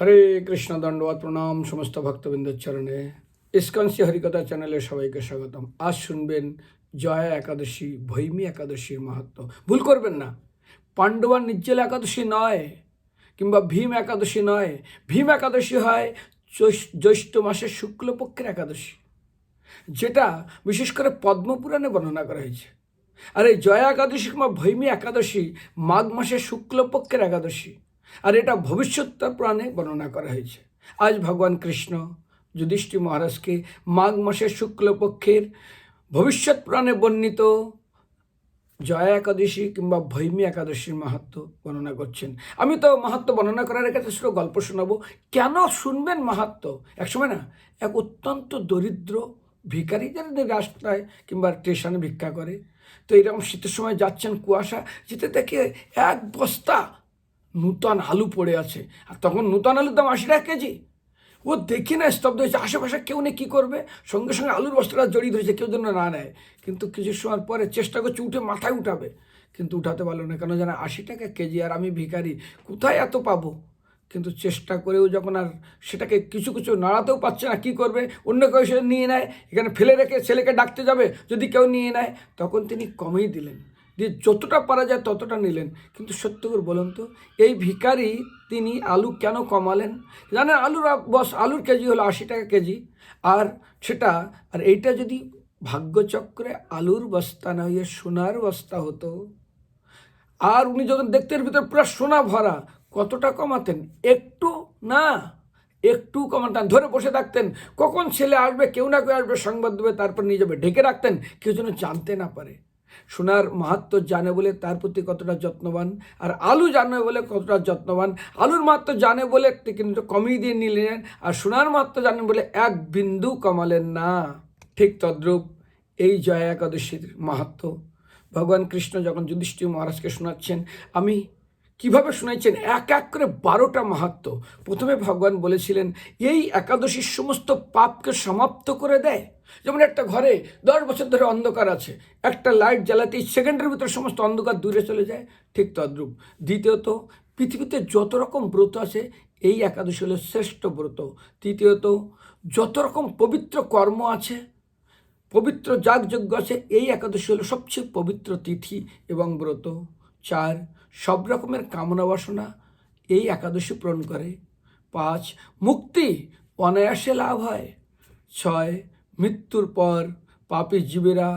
হরে কৃষ্ণ দণ্ডবাদ প্রণাম, সমস্ত ভক্তবৃন্দের চরণে। ইস্কনসি হরিকথা চ্যানেলে সবাইকে স্বাগতম। আজ শুনবেন জয়া একাদশী, ভৈমী একাদশীর মাহাত্ম। ভুল করবেন না। পাণ্ডবার নির্জল একাদশী নয়, কিংবা ভীম একাদশী নয়। ভীম একাদশী হয় জ্যৈষ- জ্যৈষ্ঠ মাসের শুক্লপক্ষের একাদশী, যেটা বিশেষ করে পদ্মপুরাণে বর্ণনা করা হয়েছে। আর এই জয়া একাদশী কিংবা ভৈমী একাদশী মাঘ মাসের শুক্লপক্ষের একাদশী আর এটা ভবিষ্যৎ পুরাণে বর্ণনা করা হয়েছে। আজ ভগবান কৃষ্ণ যুধিষ্ঠি মহারাজকে মাঘ মাসের শুক্লপক্ষের ভবিষ্যৎ পুরাণে বর্ণিত জয়া একাদশী কিংবা ভৈমী একাদশীর মাহাত্ম বর্ণনা করছেন। আমি তো মাহাত্ম বর্ণনা করার কাছে শুধু গল্প শোনাবো। কেন শুনবেন মাহাত্ম? একসময় না, এক অত্যন্ত দরিদ্র ভিখারি যাদের রাস্তায় কিংবা স্টেশনে ভিক্ষা করে, তো এরকম শীতের সময় যাচ্ছেন কুয়াশা, যেতে দেখে এক বস্তা নূতন আলু পড়ে আছে। আর তখন নূতন আলুর দাম আশি টাকা কেজি। ও দেখি না স্তব্ধ হয়েছে, আশেপাশে কেউ নেই, কী করবে? সঙ্গে সঙ্গে আলুর বস্তাটা জড়িয়ে ধরেছে, কেউ যেন না নেয়। কিন্তু কিছু সময় পরে চেষ্টা করছে, উঠে মাথায় উঠাবে। কিন্তু উঠাতে পারল না, কেন জানা আশি টাকা কেজি, আর আমি ভিখারি, কোথায় এত পাবো? কিন্তু চেষ্টা করেও যখন আর সেটাকে কিছু কিছু নাড়াতেও পারছে না, কী করবে? অন্য কেউ সে নিয়ে নেয়, এখানে ফেলে রেখে ছেলেকে ডাকতে যাবে, যদি কেউ নিয়ে নেয়, তখন তিনি কমেই দিলেন। দিয়ে যতটা পারা যায় ততটা নিলেন। কিন্তু সত্য করে বলুন তো, এই ভিখারি তিনি আলু কেন কমালেন? জানেন আলুর বস, আলুর কেজি হলো আশি টাকা কেজি। আর সেটা, আর এইটা যদি ভাগ্যচক্রে আলুর বস্তা না হয়ে সোনার বস্তা হতো, আর উনি যখন দেখতেন ভিতরে পুরো সোনা ভরা, কতটা কমাতেন? একটু না, একটু কমাতেন। ধরে বসে থাকতেন। কখন ছেলে আসবে, কেউ না কেউ আসবে, সংবাদ দেবে, তারপর নিয়ে যাবে। ঢেকে রাখতেন, কেউ যেন জানতে না পারে। সোনার মাহাত্ম জানে বলে তার প্রতি কতটা যত্নবান, আর আলু জানে বলে কতটা যত্নবান, আলুর মাহাত্ম জানে বলে কিন্তু কমিয়ে দিয়ে নিলেন, আর সোনার মাহাত্ম জানেন বলে এক বিন্দু কমালেন না। ঠিক তদ্রূপ এই জয়া একাদশীর মাহাত্ম। ভগবান কৃষ্ণ যখন যুধিষ্ঠির মহারাজকে শোনাচ্ছেন, আমি কীভাবে শুনেছেন এক এক করে বারোটা মাহাত্ম। প্রথমে ভগবান বলেছিলেন, এই একাদশীর সমস্ত পাপকে সমাপ্ত করে দেয়। যেমন একটা ঘরে দশ বছর ধরে অন্ধকার আছে, একটা লাইট জ্বালাতেই সেকেন্ডের ভিতরে সমস্ত অন্ধকার দূরে চলে যায়, ঠিক তদ্রূপ। দ্বিতীয়ত, পৃথিবীতে যত রকম ব্রত আছে, এই একাদশী হলো শ্রেষ্ঠ ব্রত। তৃতীয়ত, যত রকম পবিত্র কর্ম আছে, পবিত্র যাগযজ্ঞ আছে, এই একাদশী হলো সবচেয়ে পবিত্র তিথি এবং ব্রত। চার, সব রকমের কামনা বাসনা এই একাদশী পূরণ করে। পাঁচ, মুক্তি, অনায়াসে লাভ হয়। ছয়, মৃত্যুর পর পাপী জীবেরা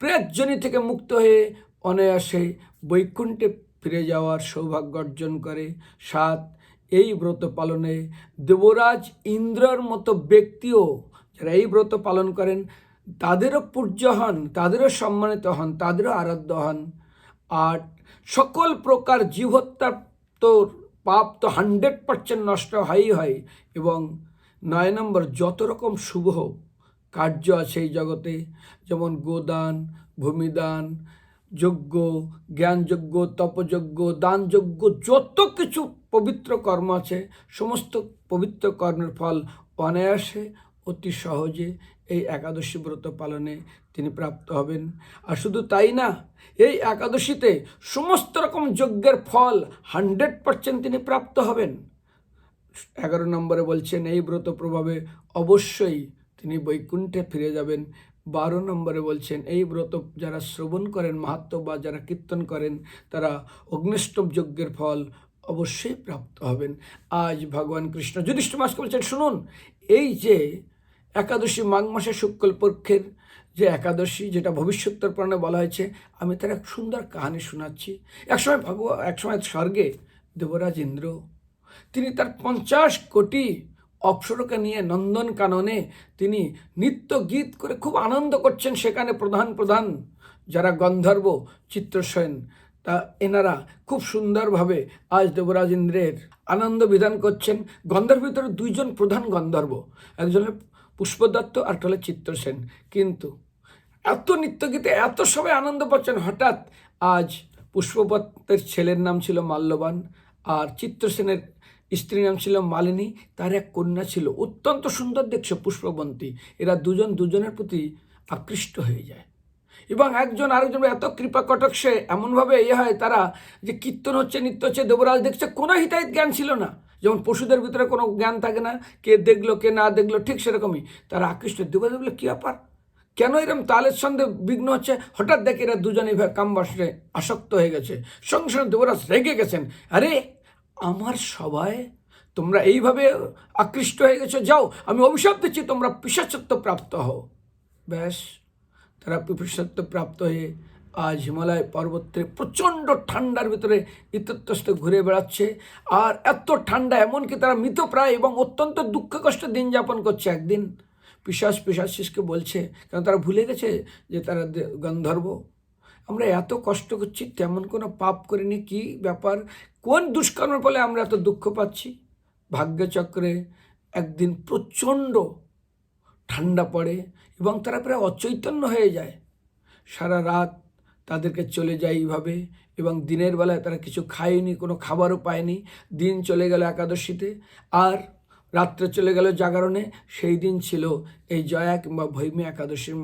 প্রেতজনি থেকে মুক্ত হয়ে অনায়াসে বৈকুণ্ঠে ফিরে যাওয়ার সৌভাগ্য অর্জন করে। সাত, এই ব্রত পালনে দেবরাজ ইন্দ্রর মতো ব্যক্তিও, যারা এই ব্রত পালন করেন, তাদেরও পূজ্য হন, তাদেরও সম্মানিত হন, তাদেরও আরাধ্য হন। আর সকল প্রকার জীব হত্যার তো পাপ তো হান্ড্রেড পার্সেন্ট নষ্ট হয়ই হয় এবং নয় নম্বর যত রকম শুভ কার্য আছে এই জগতে, যেমন গোদান, ভূমিদান, যজ্ঞ, জ্ঞানযজ্ঞ, তপযজ্ঞ, দানযজ্ঞ, যত কিছু পবিত্র কর্ম আছে, সমস্ত পবিত্র কর্মের ফল অনায়াসে অতি সহজে এই একাদশী ব্রত পালনে তিনি প্রাপ্ত হবেন। আর শুধু তাই না, এই একাদশীতে সমস্ত রকম যজ্ঞের ফল হান্ড্রেড পার্সেন্ট তিনি প্রাপ্ত হবেন। এগারো নম্বরে বলছেন, এই ব্রত প্রভাবে অবশ্যই তিনি বৈকুণ্ঠে ফিরে যাবেন। বারো নম্বরে বলছেন, এই ব্রত যারা শ্রবণ করেন, মাহাত্ম বা যারা কীর্তন করেন, তারা অগ্নিষ্টম যজ্ঞের ফল অবশ্যই প্রাপ্ত হবেন। আজ ভগবান কৃষ্ণ যুধিষ্ঠির মাসকে বলছেন, শুনুন, এই যে একাদশী মাঘ মাসের শুক্লপক্ষের যে একাদশী, যেটা ভবিষ্যত্তর পুরাণে বলা হয়েছে, আমি তার এক সুন্দর কাহিনী শোনাচ্ছি। একসময় ভগবান একসময় স্বর্গে দেবরাজ ইন্দ্র, তিনি তার পঞ্চাশ কোটি অপ্সরকে নিয়ে নন্দন কাননে তিনি নৃত্য গীত করে খুব আনন্দ করছেন। সেখানে প্রধান প্রধান যারা গন্ধর্ব, চিত্রসেন, তা এনারা খুব সুন্দরভাবে আজ দেবরাজ ইন্দ্রের আনন্দ বিধান করছেন। গন্ধর্ব ভিতরে দুইজন প্রধান গন্ধর্ব, একজন হলো পুষ্পদত্ত আর একটা হলো চিত্রসেন কিন্তু এত নৃত্যগীতে, এত সবাই আনন্দ পাচ্ছেন, হঠাৎ আজ পুষ্পপত্রের ছেলের নাম ছিল মাল্যবান আর চিত্রসেনের স্ত্রীর নাম ছিল মালিনী। তার এক কন্যা ছিল। অত্যন্ত সুন্দর দেখছে পুষ্পবন্তী। এরা দুজন, দুজনের প্রতি আকৃষ্ট হয়ে যায়। এবং একজন আরেকজন এত কৃপা কটকসে এমনভাবে ইয়ে হয় তারা, যে কীর্তন হচ্ছে, নৃত্য হচ্ছে, দেবরাজ দেখছে, কোনো হিতাহিত জ্ঞান ছিল না। যেমন পশুদের ভিতরে কোনো জ্ঞান থাকে না, কে দেখল, কে না দেখল, ঠিক সেরকমই। তারা আকৃষ্ট দেবতা বলে, কী ব্যাপার? কেন এরম তালের সঙ্গে বিঘ্ন হচ্ছে? হঠাৎ দেখে এরা দুজনেই কামবাসে আসক্ত হয়ে গেছে। সঙ্গে সঙ্গে দেবরাজ রেগে গেছেন, আরে, আমার সবাই, তোমরা এইভাবে আকৃষ্ট হয়ে গেছো, যাও, আমি অভিশাপ দিচ্ছি, তোমরা পিসাচত্ব প্রাপ্ত হও। ব্যাস। তারা পিপাসত্ব প্রাপ্ত হয়ে আজ হিমালয় পর্বতের প্রচণ্ড ঠান্ডার ভিতরে ইতস্তস্ত ঘুরে বেড়াচ্ছে। আর এত ঠান্ডা এমনকি তারা মৃতপ্রায় এবং অত্যন্ত দুঃখ কষ্ট দিন যাপন করছে একদিন। পিসাস পিসাসিসকে বলছে কারণ তারা ভুলে গেছে যে তারা গন্ধর্ব? আমরা এত কষ্ট করছি, তেমন কোনো পাপ করিনি, কি ব্যাপার? কোন দুষ্কর্মের ফলে আমরা এত দুঃখ পাচ্ছি? ভাগ্যচক্রে একদিন প্রচণ্ড ঠান্ডা পড়ে এবং তারা প্রায় অচৈতন্য হয়ে যায়। সারা রাত তাদেরকে চলে যায় এইভাবে এবং দিনের বেলায় তারা কিছু খায়নি, কোনো খাবারও পায়নি। দিন চলে গেল একাদশীতে আর রাত্রে চলে গেল জাগরণে। সেই দিন ছিল এই জয়া কিংবা ভৈমী একাদশীর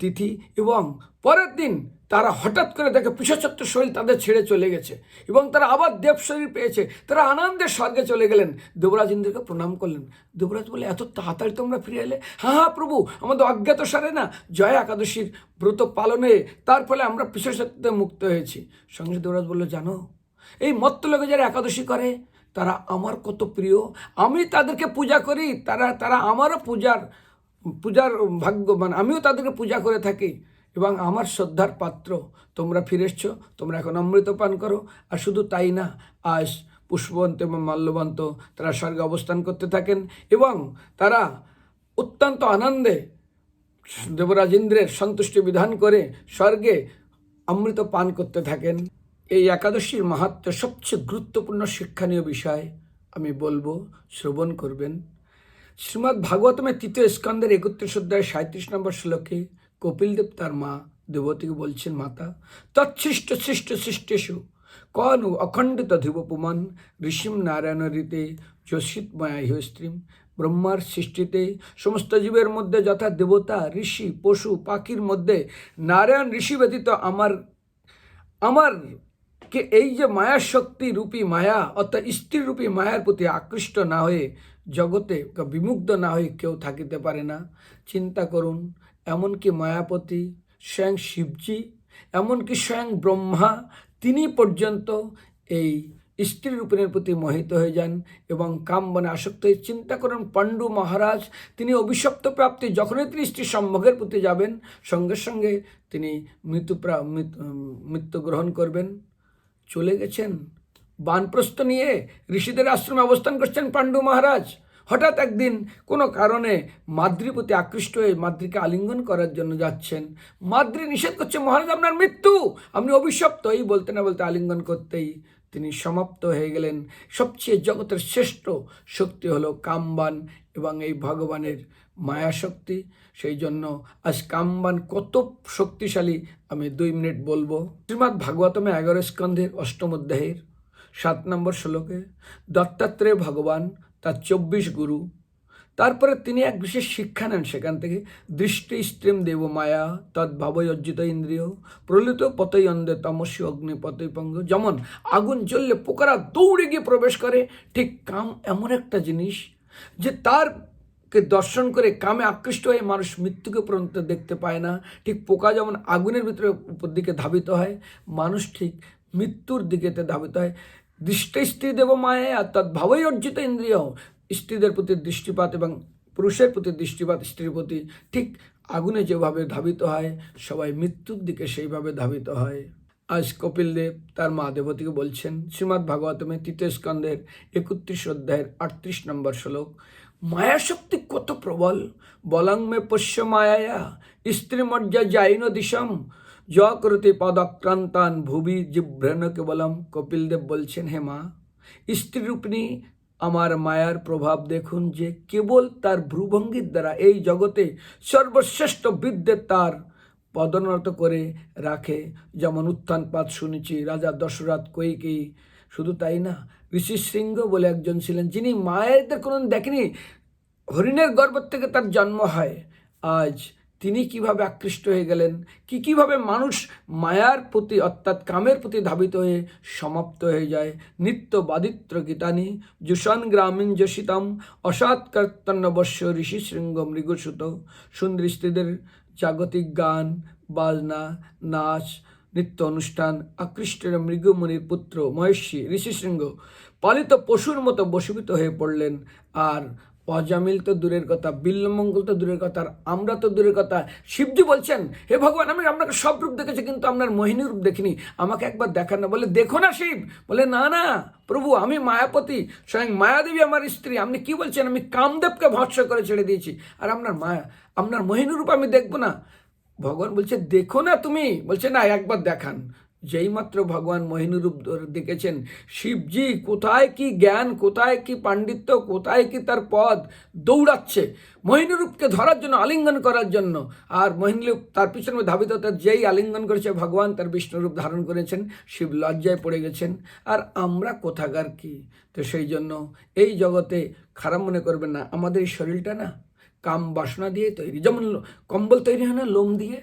তিথি এবং পরের দিন তারা হঠাৎ করে দেখে পিসাচত্ব শরীর তাদের ছেড়ে চলে গেছে এবং তারা আবার দেব শরীর পেয়েছে। তারা আনন্দের স্বর্গে চলে গেলেন। দেবরাজ ইন্দ্রকে প্রণাম করলেন। দেবরাজ বলে, এত তাড়াতাড়ি তোমরা ফিরে এলে? হ্যাঁ হ্যাঁ প্রভু, আমাদের অজ্ঞাত সারে না। জয়া একাদশীর ব্রত পালনে, তার ফলে আমরা পিসাচত্বে মুক্ত হয়েছি। সঙ্গে দেবরাজ বলল, জানো, এই মত্ত লোকে যারা একাদশী করে, তারা আমার কত প্রিয়। আমি তাদেরকে পূজা করি, তারা তারা আমারও পূজার পূজার ভাগ্য মানে আমিও তাদেরকে পূজা করে থাকি। এবং আমার শ্রদ্ধার পাত্র, তোমরা ফিরে এসছো, তোমরা এখন অমৃত পান করো। আর শুধু তাই না, আজ পুষ্পবন্ত এবং মাল্যবন্ত তারা স্বর্গে অবস্থান করতে থাকেন এবং তারা অত্যন্ত আনন্দে দেবরাজ ইন্দ্রের সন্তুষ্টি বিধান করে স্বর্গে অমৃত পান করতে থাকেন। এই একাদশীর মাহাত্ম সবচেয়ে গুরুত্বপূর্ণ শিক্ষণীয় বিষয়, আমি বলব, শ্রবণ করবেন। শ্রীমদ্ ভাগবতমের তৃতীয় স্কন্দের একত্রিশ অধ্যায় সাঁত্রিশ নম্বর শ্লোকে কপিলদেব তার মা দেবতীকে বলছেন, মাতা, তৎসৃষ্ট, সৃষ্ট, সৃষ্টেষু, কনু অখণ্ডিত ধ্রুবপুমান ঋষিম নারায়ণ রীতে যোষিতময়া ইহ স্ত্রীম, ব্রহ্মার সৃষ্টিতে সমস্ত জীবের মধ্যে যথা দেবতা, ঋষি, পশু, পাখির মধ্যে নারায়ণ ঋষি ব্যতীত আমার আমার কে এই যে মায়ার শক্তি রূপী মায়া, অর্থাৎ স্ত্রী রূপী মায়ার প্রতি আকৃষ্ট না হয়ে জগতে বিমুগ্ধ না হয়ে কেউ থাকিতে পারে না, চিন্তা করুন এমনকি মায়াপতি, স্বয়ং শিবজি, এমনকি স্বয়ং ব্রহ্মা, তিনি পর্যন্ত এই স্ত্রী রূপিণীর প্রতি মোহিত হয়ে যান এবং কাম বনে আসক্ত হয়ে চিন্তা করেন, পাণ্ডু মহারাজ, তিনি অভিশপ্ত প্রাপ্তি যখনই তিনি স্ত্রী সম্ভোগের প্রতি যাবেন, সঙ্গে সঙ্গে তিনি মৃত্যু প্রা- মৃত্যু গ্রহণ করবেন। চলে গেছেন। বানপ্রস্থ নিয়ে ঋষিদের আশ্রমে অবস্থান করছেন পাণ্ডু মহারাজ। হঠাৎ একদিন কোনো কারণে মাদ্রির প্রতি আকৃষ্ট হয়ে মাদ্রিকে আলিঙ্গন করার জন্য যাচ্ছেন। মাদ্রি নিষেধ করছে, মহারাজ, আপনার মৃত্যু! আপনি অভিশপ্ত এই বলতে না বলতে আলিঙ্গন করতেই তিনি সমাপ্ত হয়ে গেলেন। সবচেয়ে জগতের শ্রেষ্ঠ শক্তি হলো কামবান এবং এই ভগবানের মায়া শক্তি সেই জন্য আজ কামবান কত শক্তিশালী, আমি দুই মিনিট বলব। শ্রীমৎ ভাগবতমে এগারো স্কন্ধের অষ্টম অধ্যায়ের সাত নম্বর শ্লোকে, দত্তাত্রেয় ভগবান তার চব্বিশ গুরু। তারপরে তিনি এক বিশেষ শিক্ষা নেন সেখান থেকে। দৃষ্টি স্ত্রীম দেব মায়া তদ্ভাবয়জ্জিত ইন্দ্রিয়, প্রলিত পতই অন্ধে তমস্য অগ্নি পতৈপঙ্গ যেমন আগুন জ্বললে পোকারা দৌড়ে গিয়ে প্রবেশ করে। ঠিক কাম এমন একটা জিনিস যে তার কে দর্শন করে কামে আকৃষ্ট হয়ে মানুষ মৃত্যুকে পর্যন্ত দেখতে পায় না। ঠিক পোকা যেমন আগুনের ভিতরে উপর দিকে ধাবিত হয়, মানুষ ঠিক মৃত্যুর দিকেতে ধাবিত হয়। দৃষ্টি স্ত্রী দেব মায়ে আর তদ্ভাবই অর্জিত ইন্দ্রিয়। স্ত্রীদের প্রতি দৃষ্টিপাত এবং পুরুষের প্রতি দৃষ্টিপাত স্ত্রীর প্রতি ঠিক আগুনে যেভাবে ধাবিত হয়, সবাই মৃত্যুর দিকে সেইভাবে ধাবিত হয়। আজ কপিল দেব তার মা দেবতীকে বলছেন, শ্রীমদ্ ভাগবতমে তৃতীয় স্কন্ধের একত্রিশ অধ্যায়ের আটত্রিশ নম্বর শ্লোক, মায়াশক্তি কত প্রবল, বলং মে পশ্য মায়া স্ত্রীমর্যা যাইন দিশম য করতে পদক্রান্তান ভুবি জিভ্রেন কেবলম। কপিল দেব বলছেন, হে মা, স্ত্রীরূপিণী, আমার মায়ার প্রভাব দেখুন যে কেবল তার ভ্রুভঙ্গির দ্বারা এই জগতে সর্বশ্রেষ্ঠ বিদ্যে তার পদোন্নত করে রাখে। যেমন উত্থানপাত শুনেছি, রাজা দশরথ কৈকেয়ী শুধু তাই না, ঋষি সিংহ বলে একজন ছিলেন, যিনি মায়েদের কোনো দেখেনি, হরিণের গর্ভ থেকে তার জন্ম হয়। আজ তিনি কীভাবে আকৃষ্ট হয়ে গেলেন? কি কীভাবে মানুষ মায়ার প্রতি অর্থাৎ কামের প্রতি ধাবিত হয়ে সমাপ্ত হয়ে যায়? নিত্য বাদিত্র গীতানি জুষণ গ্রামীণ যশিতাম, অসৎ কর্তন্যবশ্য ঋষি শৃঙ্গ মৃগসুত, সুন্দরী স্ত্রীদের জাগতিক গান, বাজনা, নাচ, নৃত্য অনুষ্ঠান, আকৃষ্টের মৃগমণির পুত্র মহেশী ঋষিশৃঙ্গ পালিত পশুর মতো বশীভূত হয়ে পড়লেন। আর অজামিল তো দূরের কথা, বিল্লমঙ্গল তো দূরের কথা, আর আমরা তো দূরের কথা। শিবজি বলছেন, হে ভগবান, আমি আপনাকে সব রূপ দেখেছি, কিন্তু আপনার মোহিনী রূপ দেখিনি। আমাকে একবার দেখান না। বলে, দেখো না শিব। বলে, না না, প্রভু, আমি মায়াপতি, স্বয়ং মায়াদেবী আমার স্ত্রী। আপনি কি বলছেন? আমি কামদেবকে ভৎস করে ছেড়ে দিয়েছি। আর আপনার মায়া, আপনার মোহিনী রূপ আমি দেখব না। ভগবান বলছে, দেখো না তুমি। বলছে, না, একবার দেখান। যেই মাত্র ভগবান মোহিনীরূপ দেখেছেন, শিবজি কোথায় কি জ্ঞান, কোথায় কি পাণ্ডিত্য, কোথায় কি তার পদ দৌড়াচ্ছে মোহিনীরূপকে ধরার জন্য, আলিঙ্গন করার জন্য। আর মোহিনীরূপ তার পিছনে ধাবিত, তার যেই আলিঙ্গন করেছে, ভগবান তার বিষ্ণুরূপ ধারণ করেছেন, শিব লজ্জায় পড়ে গেছেন। আর আমরা কোথাকার কি? তো সেই জন্য এই জগতে খারাপ মনে করবেন না, আমাদের শরীরটা না কাম বাসনা দিয়ে তৈরি। যেমন কম্বল তৈরি হয় না, লোম দিয়ে?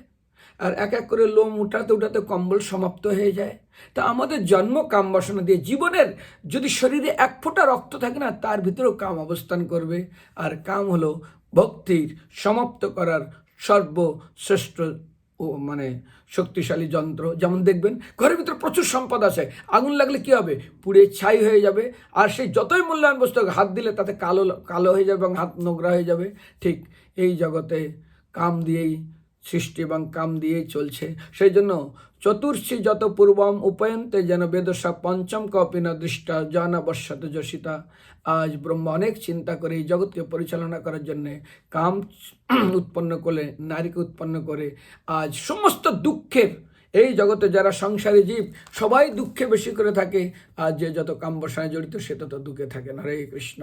আর এক এক করে লোম উঠাতে উঠাতে কম্বল সমাপ্ত হয়ে যায়। তা আমাদের জন্ম কাম বাসনা দিয়ে জীবনের যদি শরীরে এক ফোঁটা রক্ত থাকে না, তার ভিতরেও কাম অবস্থান করবে। আর কাম হলো ভক্তির সমাপ্ত করার সর্বশ্রেষ্ঠ ও মানে শক্তিশালী যন্ত্র। যেমন দেখবেন, ঘরের ভিতরে প্রচুর সম্পদ আছে। আগুন লাগলে কি হবে? পুড়ে ছাই হয়ে যাবে। আর সেই যতই মূল্যায়ন বস্তু হাত দিলে তাতে কালো কালো হয়ে যাবে এবং হাত নোংরা হয়ে যাবে। ঠিক এই জগতে কাম দিয়েই সৃষ্টি এবং কাম দিয়েই চলছে। সেই জন্য চতুর্থী যত পূর্বম উপয়ন্তে যেন বেদসা পঞ্চম কপিনা দৃষ্টা জানা বর্ষাত যশিতা। আজ ব্রহ্ম অনেক চিন্তা করে এই জগৎকে পরিচালনা করার জন্যে কাম উৎপন্ন করে নারীকে উৎপন্ন করে। আজ সমস্ত দুঃখের, এই জগতে যারা সংসারী জীব, সবাই দুঃখে বেশি করে থাকে। আর যে যত কাম বসায় জড়িত, সে তত দুঃখে থাকে না। হরে কৃষ্ণ।